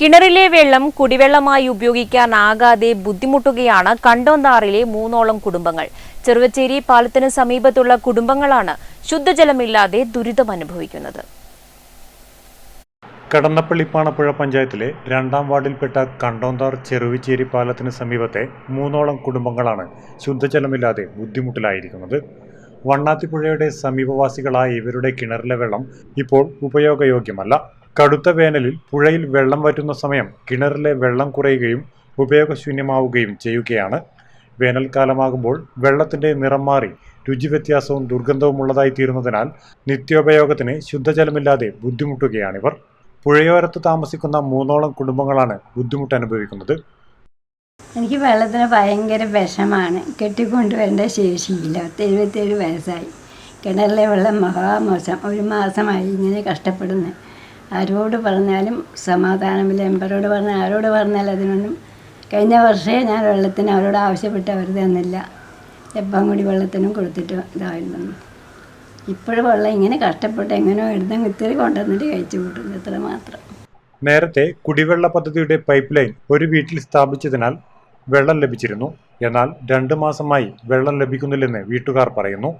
കിണറിലെ വെള്ളം കുടിവെള്ളമായി ഉപയോഗിക്കാനാകാതെ ബുദ്ധിമുട്ടുകയാണ് കണ്ടോന്താറിലെ മൂന്നോളം കുടുംബങ്ങൾ. ചെറുവച്ചേരി പാലത്തിന് സമീപത്തുള്ള കുടുംബങ്ങളാണ് ശുദ്ധജലമില്ലാതെ ദുരിതമനുഭവിക്കുന്നത് കടന്നപ്പള്ളി പാണപ്പുഴ പഞ്ചായത്തിലെ രണ്ടാം വാർഡിൽപ്പെട്ട കണ്ടോന്താർ ചെറുവിച്ചേരി പാലത്തിന് സമീപത്തെ മൂന്നോളം കുടുംബങ്ങളാണ് ശുദ്ധജലമില്ലാതെ ബുദ്ധിമുട്ടിലായിരിക്കുന്നത്. വണ്ണാത്തിപ്പുഴയുടെ സമീപവാസികളായ ഇവരുടെ കിണറിലെ വെള്ളം ഇപ്പോൾ ഉപയോഗയോഗ്യമല്ല. കടുത്ത വേനലിൽ പുഴയിൽ വെള്ളം വറ്റുന്ന സമയം കിണറിലെ വെള്ളം കുറയുകയും ഉപയോഗശൂന്യമാവുകയും ചെയ്യുകയാണ്. വേനൽക്കാലമാകുമ്പോൾ വെള്ളത്തിന്റെ നിറം മാറി രുചി വ്യത്യാസവും ദുർഗന്ധവും ഉള്ളതായി തീരുന്നതിനാൽ നിത്യോപയോഗത്തിന് ശുദ്ധജലമില്ലാതെ ബുദ്ധിമുട്ടുകയാണിവർ. പുഴയോരത്ത് താമസിക്കുന്ന മൂന്നോളം കുടുംബങ്ങളാണ് ബുദ്ധിമുട്ട് അനുഭവിക്കുന്നത്. എനിക്ക് വെള്ളത്തിന് ഭയങ്കര വിഷമാണ്. കെട്ടിക്കൊണ്ടുവരേണ്ട ശേഷിയില്ല. പത്ത് എഴുപത്തേഴ് വയസ്സായി. കിണറിലെ വെള്ളം മഹാമോശം. ഒരു മാസമായി ഇങ്ങനെ കഷ്ടപ്പെടുന്നു. ആരോട് പറഞ്ഞാലും സമാധാനമില്ല എമ്പരോട് പറഞ്ഞാൽ ആരോട് പറഞ്ഞാലും അതിനൊന്നും കഴിഞ്ഞ വർഷമേ ഞാൻ വെള്ളത്തിന് അവരോട് ആവശ്യപ്പെട്ട് അവർ തന്നില്ല. എപ്പം കൂടി വെള്ളത്തിനും കൊടുത്തിട്ട് ഇതായിരുന്നു ഇപ്പോഴും വെള്ളം ഇങ്ങനെ കഷ്ടപ്പെട്ട് എങ്ങനെയോ എടുത്തും ഇത്തിരി കൊണ്ടുവന്നിട്ട് കഴിച്ചു കൂട്ടുന്നു ഇത്ര മാത്രം. നേരത്തെ കുടിവെള്ള പദ്ധതിയുടെ പൈപ്പ് ലൈൻ ഒരു വീട്ടിൽ സ്ഥാപിച്ചതിനാൽ വെള്ളം ലഭിച്ചിരുന്നു. എന്നാൽ രണ്ട് മാസമായി വെള്ളം ലഭിക്കുന്നില്ലെന്ന് വീട്ടുകാർ പറയുന്നു.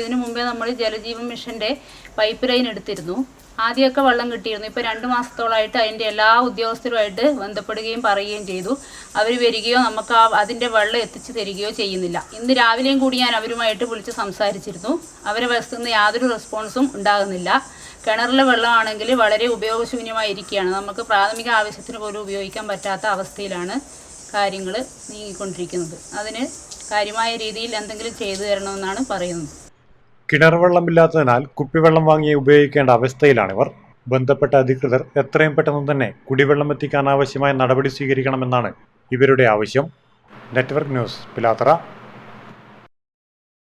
ഇതിനു മുമ്പേ നമ്മൾ ജലജീവൻ മിഷന്റെ പൈപ്പ് ലൈൻ എടുത്തിരുന്നു. ആദ്യമൊക്കെ വെള്ളം കിട്ടിയിരുന്നു. ഇപ്പോൾ രണ്ട് മാസത്തോളമായിട്ട് അതിന്റെ എല്ലാ ഉദ്യോഗസ്ഥരുമായിട്ട് ബന്ധപ്പെടുകയും പറയുകയും ചെയ്തു. അവർ വരികയോ നമുക്ക് ആ അതിന്റെ വെള്ളം എത്തിച്ചു തരികയോ ചെയ്യുന്നില്ല. ഇന്ന് രാവിലെയും കൂടി ഞാൻ അവരുമായിട്ട് വിളിച്ച് സംസാരിച്ചിരുന്നു. അവരെ വശത്തു നിന്ന് യാതൊരു റെസ്പോൺസും ഉണ്ടാകുന്നില്ല. കിണറിലെ വെള്ളമാണെങ്കിൽ വളരെ ഉപയോഗശൂന്യമായിരിക്കുകയാണ്. നമുക്ക് പ്രാഥമിക ആവശ്യത്തിന് പോലും ഉപയോഗിക്കാൻ പറ്റാത്ത അവസ്ഥയിലാണ് കാര്യങ്ങൾ നീങ്ങിക്കൊണ്ടിരിക്കുന്നത്. അതിന് കാര്യമായ രീതിയിൽ എന്തെങ്കിലും ചെയ്തു തരണമെന്നാണ് പറയുന്നത്. കിണർ വെള്ളമില്ലാത്തതിനാൽ കുപ്പിവെള്ളം വാങ്ങി ഉപയോഗിക്കേണ്ട അവസ്ഥയിലാണിവർ. ബന്ധപ്പെട്ട അധികൃതർ എത്രയും പെട്ടെന്ന് തന്നെ കുടിവെള്ളം എത്തിക്കാൻ ആവശ്യമായ നടപടി സ്വീകരിക്കണമെന്നാണ് ഇവരുടെ ആവശ്യം. Network news Pilathara.